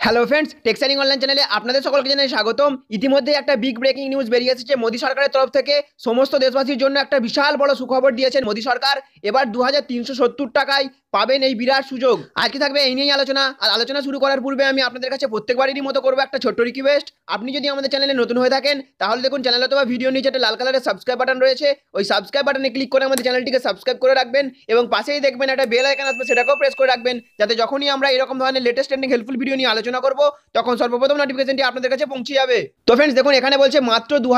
Hello friends টেক্সারিং online চ্যানেলে আপনাদের সকলকে জানাই স্বাগতম। ইতিমধ্যে একটা বিগ ব্রেকিং নিউজ বেরিয়ে এসেছে। মোদী সরকারের তরফ থেকে সমস্ত দেশবাসীর জন্য একটা বিশাল বড় সুখবর দিয়েছেন মোদী সরকার। এবার দু হাজার তিনশো সত্তর টাকায় পাবেন এই বিরাট সুযোগ। আজকে থাকবে এই নিয়েই আলোচনা। আর আলোচনা শুরু করার পূর্বে আমি আপনাদের কাছে প্রত্যেকবারেরই মতো করব একটা ছোট্ট রিকোয়েস্ট আপনি যদি আমাদের চ্যানেলে নতুন হয়ে থাকেন, তাহলে দেখুন চ্যানেল অথবা ভিডিও নিচে একটা লাল কালারের সাবস্ক্রাইব বাটন রয়েছে। ওই সাবস্ক্রাইব বাটনে ক্লিক করে আমাদের চ্যানেলটিকে সাবস্ক্রাইব করে রাখবেন এবং পাশেই দেখবেন একটা বেল আইকন আসবে, সেটাকেও প্রেস করে রাখবেন। যাতে যখনই আমরা এরকম ধরনের লেটেস্ট ট্রেন্ডিং হেল্পফুল ভিডিও নিয়ে আলোচনা করব, তখন সর্বপ্রথম নোটিফিকেশনটি আপনাদের কাছে পৌঁছে যাবে। তো ফ্রেন্ডস দেখুন, এখানে বলছে, মাত্র দু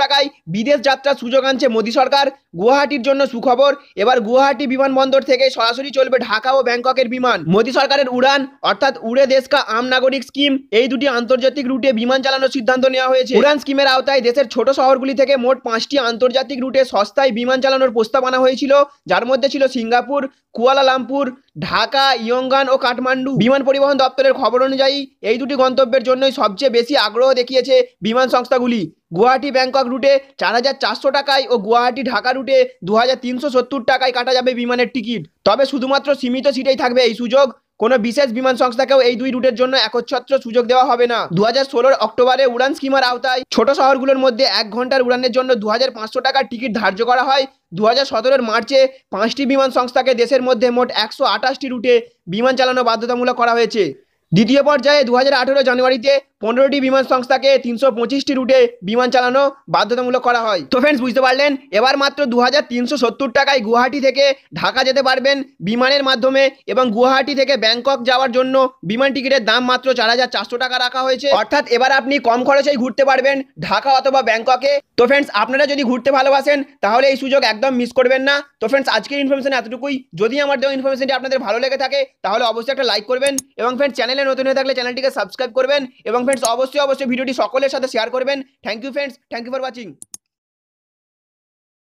টাকায় বিদেশ যাত্রার সুযোগ আনছে মোদী সরকার। গুয়াহাটির জন্য সুখবর, এবার গুয়াহাটি বিমানবন্দর থেকে সরাসরি চলবে ঢাকা ও ব্যাংককের বিমান। মোদী সরকারের উড়ান, অর্থাৎ উড়ে দেশ কা আম নাগরিক স্কিম এই দুটি আন্তর্জাতিক রুটে বিমান চালানোর সিদ্ধান্ত নেওয়া হয়েছে। উড়ান স্কিমের আওতায় দেশের ছোট শহরগুলি থেকে মোট পাঁচটি আন্তর্জাতিক রুটে সস্তায় বিমান চালানোর প্রস্তাব আনা হয়েছিল। যার মধ্যে ছিল Singapore, Kuala Lumpur Dhaka, Yangon ও কাঠমান্ডু বিমান পরিবহন দপ্তরের খবর অনুযায়ী এই দুটি গন্তব্যের জন্যই সবচেয়ে বেশি আগ্রহ দেখিয়েছে বিমান সংস্থাগুলি। গুয়াহাটি, ব্যাংকক রুটে চার হাজার চারশো টাকায় ও গুয়াহাটি, ঢাকা রুটে দু হাজার তিনশো সত্তর টাকায় কাটা যাবে বিমানের টিকিট। তবে শুধুমাত্র সীমিত সিটেই থাকবে এই সুযোগ। কোনো বিশেষ বিমান সংস্থাকেও এই দুই রুটের জন্য একচ্ছত্র সুযোগ দেওয়া হবে না। দু হাজার অক্টোবরে উড়ান স্কিমার আওতায় ছোট শহরগুলোর মধ্যে এক ঘণ্টার উড়ানের জন্য দু হাজার পাঁচশো টাকার টিকিট ধার্য করা হয়। দু হাজার মার্চে পাঁচটি বিমান সংস্থাকে দেশের মধ্যে মোট একশো রুটে বিমান চালানো বাধ্যতামূলক করা হয়েছে। দ্বিতীয় পর্যায়ে দু হাজার আঠেরো জানুয়ারিতে পনেরোটি বিমান সংস্থাকে তিনশো পঁচিশটি রুটে বিমান চালানো বাধ্যতামূলক করা হয়। তো ফ্রেন্ডস বুঝতে পারলেন? এবার মাত্র দু হাজার তিনশো সত্তর টাকায় গুয়াহাটি থেকে ঢাকা যেতে পারবেন বিমানের মাধ্যমে এবং গুয়াহাটি থেকে ব্যাংকক যাওয়ার জন্য বিমান টিকিটের দাম মাত্র চার হাজার চারশো টাকা রাখা হয়েছে। অর্থাৎ এবার আপনি কম খরচেই ঘুরতে পারবেন ঢাকা অথবা ব্যাংককে। তো ফ্রেন্ডস আপনারা যদি ঘুরতে ভালোবাসেন, তাহলে এই সুযোগ একদম মিস করবেন না। তো ফ্রেন্ডস আজকের ইনফরমেশন এতটুকুই। যদি আমার দেওয়া ইনফরমেশনটি আপনাদের ভালো লেগে থাকে, তাহলে অবশ্যই একটা লাইক করবেন এবং ফ্রেন্ডস চ্যানেলে নতুন হয়ে থাকলে চ্যানেলটিকে সাবস্ক্রাইব করবেন এবং ফ্রেন্ডস অবশ্যই অবশ্যই ভিডিওটি সকলের সাথে শেয়ার করবেন। Thank you friends thank you for watching